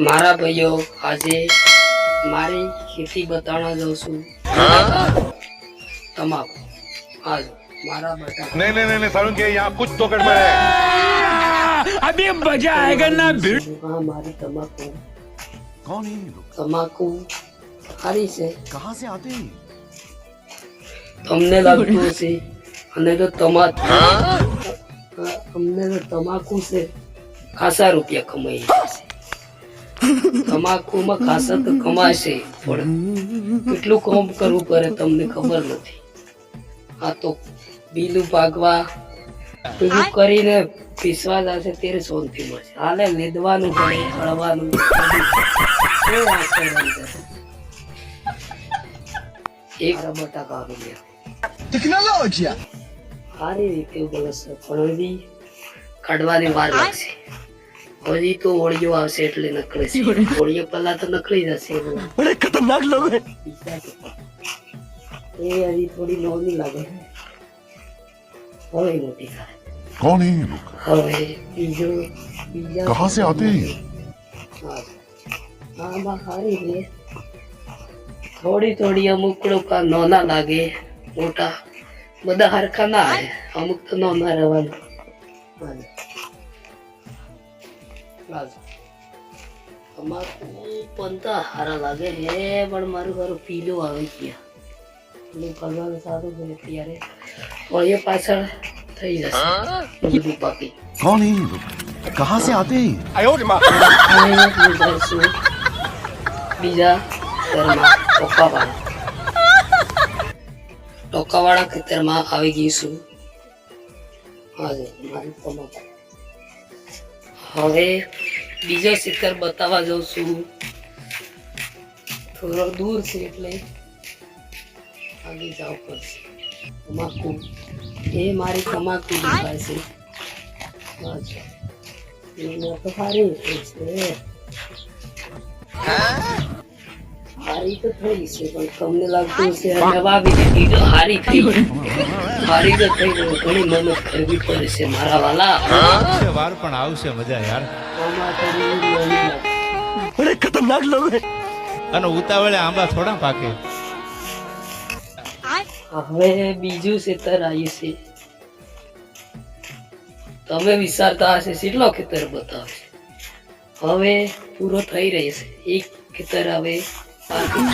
મારા ભાઈઓ આજે મારી ખેતી બતાવવા જાઉં છું તમાકુ હાલ મારા બટાકા नहीं नहीं नहीं नहीं सारुण के यहाँ कुछ तो गड़बड़ है अभी मजा आएगा ना भिड़ હા મારી તમાકુ कौन है ये लोग તમાકુ સારી છે कहाँ से आते हैं તમને લાગતું હશે અને તો તમા અમને તો તમાકુ છે ખાસા રૂપિયા કમાઈ જશે તમાકુમાં હળવાનું એક રમતા કાબિલિયત ટેકનોલોજી સારી રીતે બોલશે પણ હજી કાઢવાની વાર લાગશે. હજી તો ઓળિયો આવશે એટલે નકળે છે ઓળિયો પહેલા તો નકળી જશે એમાં. बड़े खतरनाक लोग हैं બીજા તો. એ હજી થોડી નોની લાગે હવે મોટી થાય कौन है ये लोग હવે બીજો બીજા कहाँ से आते हैं ये? હા. આમાં સારી છે થોડી થોડી અમુક લોકો નોના લાગે મોટા બધા હરખા ના આવે અમુક તો નોના રહેવાનું કેટલા છે? પંતા હારા લાગે હે પણ મારું ઘર પીલું આવે ગયા પેલું સારું ત્યારે વળીએ પાછળ થઈ જશે. માં બીજા ટોકાવાળા. ટોકાવાળા ખેતરમાં આવી ગઈ છું. હા જી મારી હવે બીજો ખેતર બતાવવા જાઉં છું. થોડો દૂર છે એટલે આગળ જવું પડશે. તમાકુ. એ મારી તમાકુ દેખાય છે. અચ્છા. તો સારી છે. હારી તો થઈ છે પણ તમને લાગતું છે નવાબીને કીધો હારી થઈ હારી તો થઈ ગયો ઘણી મહેનત કરવી પડે છે મારા વાલા. વાર પણ આવશે મજા યાર. અરે ખતરનાક લોગ અને ઉતાવળે આંબા થોડા પાકે. હવે બીજું ખેતર આવ્યું છે. તમે વિચારતા હશે કેટલો ખેતર બતાવશે? હવે પૂરો થઈ રહ્યો છે. એક ખેતર હવે બાકી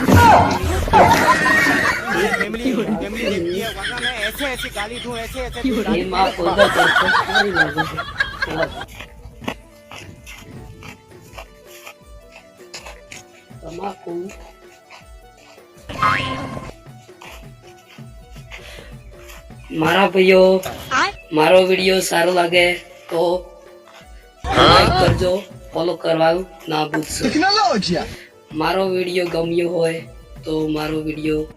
છે. એમાં પૌધા કરતા સારી લાગે છે. તમાકુ મારા ભાઈઓ મારો વિડીયો સારો લાગે તો લાઈક કરજો ફોલો કરવાનું ના ભૂલશો टेक्नोलॉजी મારો વીડિયો ગમ્યો હોય તો મારો વીડિયો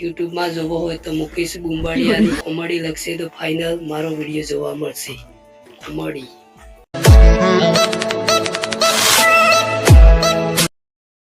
યુટ્યુબમાં જોવો હોય તો મુકેશ બુંબાડિયાની કોમેડી લખશે તો ફાઇનલ મારો વીડિયો જોવા મળશે. કોમેડી.